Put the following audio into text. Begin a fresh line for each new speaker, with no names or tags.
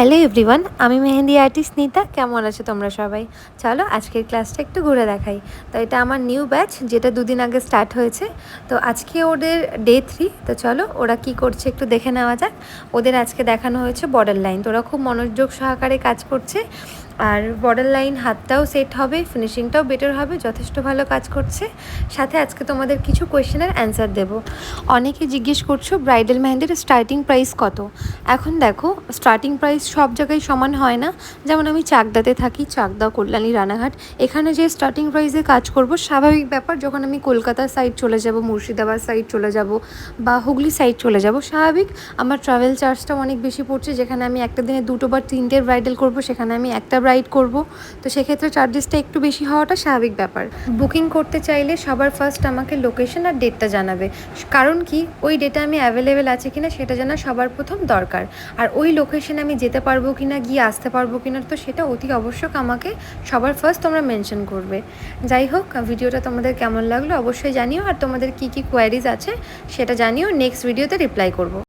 Hello everyone, আমি mehndi artist নিতা। কেমন আছো তোমরা সবাই? চলো আজকের ক্লাসটা একটু ঘুরে দেখাই। তো এটা আমার নিউ ব্যাচ, যেটা দুদিন আগে স্টার্ট হয়েছে। তো আজকে ওদের ডে থ্রি, তো চলো ওরা কি করছে একটু দেখে নেওয়া যাক। ওদের আজকে দেখানো হয়েছে বর্ডার লাইন। তো ওরা খুব মনোযোগ সহকারে কাজ করছে। আর বর্ডার লাইন হাতটাও সেট হবে ফিনিশিংটাও বেটার হবে, যথেষ্ট ভালো কাজ করছে। সাথে আজকে তোমাদের কিছু কোয়েশ্চেনের অ্যান্সার দেব। অনেকে জিজ্ঞেস করছ ব্রাইডাল মেহেন্দির স্টার্টিং প্রাইস কত? এখন দেখো স্টার্টিং প্রাইস সব জায়গায় সমান হয় না। যেমন আমি চাকদাতে থাকি, চাকদা, কল্যাণী, রানাঘাট। এখানে যে স্টার্টিং প্রাইসে কাজ করব, স্বাভাবিক ব্যাপার, যখন আমি কলকাতার সাইড চলে যাব, মুর্শিদাবাদ সাইড চলে যাব বা হুগলি সাইড চলে যাব, স্বাভাবিক আমার ট্রাভেল চার্জটাও অনেক বেশি পড়ছে। যেখানে আমি একটা দিনে দুটো বা তিনটের ব্রাইডাল করব, সেখানে আমি একটা ব্রাইড করব। তো সেক্ষেত্রে চার্জেসটা একটু বেশি হওয়াটা স্বাভাবিক ব্যাপার। বুকিং করতে চাইলে সবার ফার্স্ট আমাকে লোকেশন আর ডেটটা জানাবে। কারণ কি? ওই ডেটা আমি অ্যাভেলেবেল আছে কিনা সেটা জানা সবার প্রথম দরকার। আর ওই লোকেশনে আমি যেতে পারব কি না গিয়ে আসতে পারব কি না তো সেটা অতি আবশ্যক আমাকে সবার ফার্স্ট তোমরা মেনশন করবে। যাই হোক, ভিডিওটা তোমাদের কেমন লাগল অবশ্যই জানিও। আর তোমাদের কি কি কোয়ারিজ আছে সেটা জানিও। নেক্সট ভিডিওতে রিপ্লাই করব।